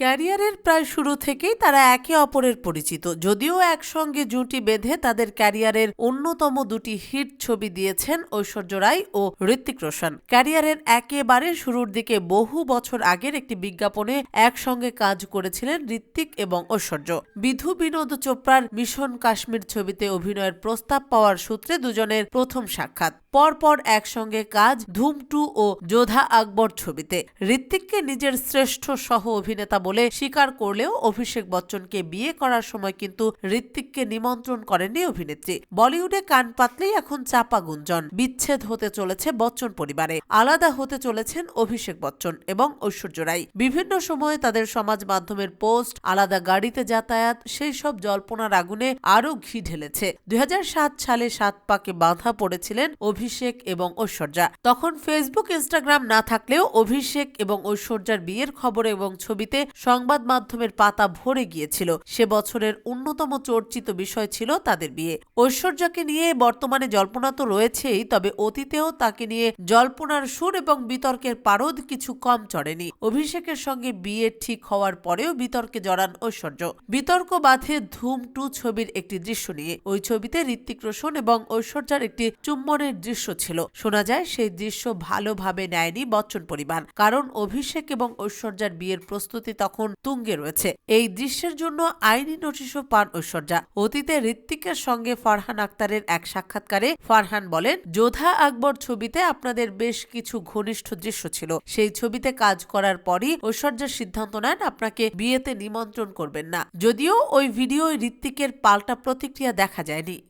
ক্যারিয়ারের প্রায় শুরু থেকেই তারা একে অপরের পরিচিত, যদিও একসঙ্গে জুটি বেঁধে তাদের ক্যারিয়ারের অন্যতম দুটি হিট ছবি দিয়েছেন ঐশ্বর্য রায় ও ঋত্বিক রোশন। ক্যারিয়ারের একেবারে শুরুর দিকে বহু বছর আগের একটি বিজ্ঞাপনে একসঙ্গে কাজ করেছিলেন ঋত্বিক এবং ঐশ্বর্য। বিধু বিনোদ চোপড়ার মিশন কাশ্মীর ছবিতে অভিনয়ের প্রস্তাব পাওয়ার সূত্রে দুজনের প্রথম সাক্ষাৎ। পরপর একসঙ্গে কাজ ধুম টু ও যোধা আকবর ছবিতে। ঋত্বিককে নিজের শ্রেষ্ঠ সহ অভিনেতা বলে স্বীকার করলেও অভিষেক বচ্চনকে বিয়ে করার সময় কিন্তু ঋত্বিককে নিমন্ত্রণ করেনি অভিনেত্রী। বলিউডে কান পাতলেই এখন চাপা গুঞ্জন। বিচ্ছেদ হতে চলেছে বচ্চন পরিবারে। আলাদা হতে চলেছেন অভিষেক বচ্চন এবং ঐশ্বর্য রায় বিভিন্ন সময়ে তাদের সমাজ মাধ্যমের পোস্ট, আলাদা গাড়িতে যাতায়াত, সেই সব জল্পনার আগুনে আরও ঘি ঢেলেছে। দুই হাজার সাত সালে সাত পাকে বাঁধা পড়েছিলেন অভিষেক এবং ঐশ্বর্যা। তখন ফেসবুক, ইনস্টাগ্রাম না থাকলেও অভিষেক এবং ঐশ্বর্যার বিয়ের খবর এবং ছবিতে সংবাদ মাধ্যমের পাতা ভরে গিয়েছিল। সে বছরের অন্যতম চর্চিত বিষয় ছিল তাদের বিয়ে। ঐশ্বর্যাকে নিয়ে বর্তমানে জল্পনা তো রয়েছেই, তবে অতীতেও তাকে নিয়ে জল্পনার সুর এবং বিতর্কের পারদ কিছু কম চড়েনি। অভিষেকের সঙ্গে বিয়ে ঠিক হওয়ার পরেও বিতর্কে জড়ান ঐশ্বর্য। বিতর্ক বাধে ধুম টু ছবির একটি দৃশ্য নিয়ে। ওই ছবিতে ঋত্বিক রোশন এবং ঐশ্বর্যার একটি চুম্বনের দৃশ্য ছিল। শোনা যায়, সেই দৃশ্য ভালোভাবে নেয়নি বচ্চন পরিবার। কারণ অভিষেক এবং ঐশ্বর্যার বিয়ের প্রস্তুতি তখন তুঙ্গে রয়েছে। এই দৃশ্যের জন্য আইনি নোটিশও পান ঐশ্বর্যা। অতীতে ঋত্বিকের সঙ্গে ফারহান আক্তারের এক সাক্ষাৎকারে ফারহান বলেন, যোধা আকবর ছবিতে আপনাদের বেশ কিছু ঘনিষ্ঠ দৃশ্য ছিল। সেই ছবিতে কাজ করার পরই ঐশ্বর্যার সিদ্ধান্ত নেন, আপনাকে বিয়েতে নিমন্ত্রণ করবেন না। যদিও ওই ভিডিও ঋত্বিকের পাল্টা প্রতিক্রিয়া দেখা যায়নি।